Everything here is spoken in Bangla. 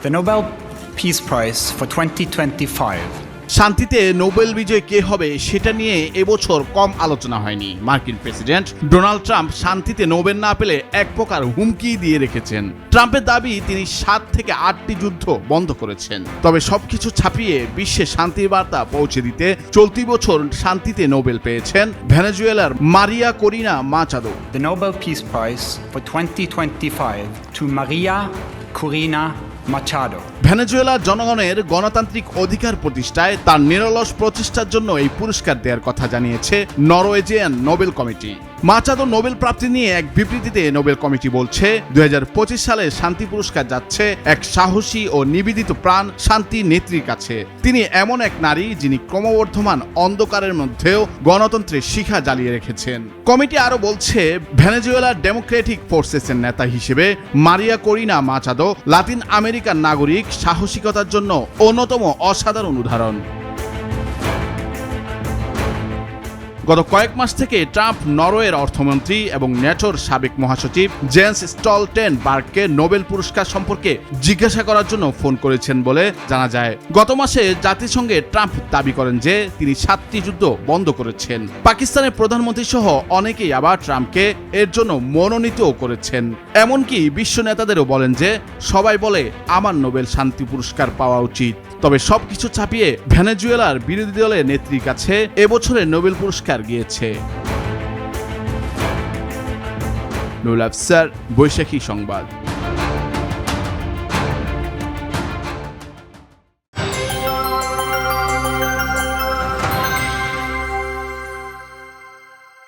The Nobel Peace Prize for 2025 শান্তিতে নোবেল বিজয় কে হবে সেটা নিয়ে এবছর কম আলোচনা হয়নি। মার্কিন প্রেসিডেন্ট ডোনাল্ড ট্রাম্প শান্তিতে নোবেল না পেলে এক প্রকার হুমকি দিয়ে রেখেছেন। ট্রাম্পের দাবি তিনি সাত থেকে আটটি যুদ্ধ বন্ধ করেছেন। তবে সবকিছু ছাপিয়ে বিশ্বে শান্তির বার্তা পৌঁছে দিতে চলতি বছর শান্তিতে নোবেল পেয়েছেন ভেনেজুয়েলার Maria Corina Machado. The Nobel Peace Prize for 2025 to Maria Corina Machado. Venezuela জনগণের গণতান্ত্রিক অধিকার প্রতিষ্ঠায় তার নিরলস প্রচেষ্টার জন্য এই পুরস্কার দেওয়ার কথা জানিয়েছে Norwegian Nobel committee Machado Nobel প্রাপ্তি নিয়ে এক বিবৃতিতে নোবেল কমিটি বলছে দু হাজার পঁচিশ সালে শান্তি পুরস্কার যাচ্ছে এক সাহসী ও নিবেদিত প্রাণ শান্তি নেত্রীর কাছে। তিনি এমন এক নারী যিনি ক্রমবর্ধমান অন্ধকারের মধ্যেও গণতন্ত্রের শিখা জ্বালিয়ে রেখেছেন। কমিটি আরও বলছে, ভেনেজুয়েলার ডেমোক্রেটিক ফোর্সেসের নেতা হিসেবে মারিয়া করিনা মাচাদো লাতিন আমেরিকার নাগরিক সাহসিকতার জন্য অন্যতম অসাধারণ উদাহরণ। গত কয়েক মাস থেকে ট্রাম্প নরওয়ের অর্থমন্ত্রী এবং ন্যাটোর সাবেক মহাসচিব জেন্স স্টলটেন বার্গকে নোবেল পুরস্কার সম্পর্কে জিজ্ঞাসা করার জন্য ফোন করেছেন বলে জানা যায়। গত মাসে জাতিসংঘে ট্রাম্প দাবি করেন যে তিনি সাতটি যুদ্ধ বন্ধ করেছেন। পাকিস্তানের প্রধানমন্ত্রী সহ অনেকেই আবার ট্রাম্পকে এর জন্য মনোনীতও করেছেন। এমনকি বিশ্ব নেতাদেরও বলেন যে সবাই বলে আমার নোবেল শান্তি পুরস্কার পাওয়া উচিত। তবে সবকিছু চাপিয়ে ভেনেজুয়েলার বিরোধী দলের নেত্রীর কাছে এবছরের নোবেল পুরস্কার গিয়েছে। নুল আফসার, বৈশাখী সংবাদ।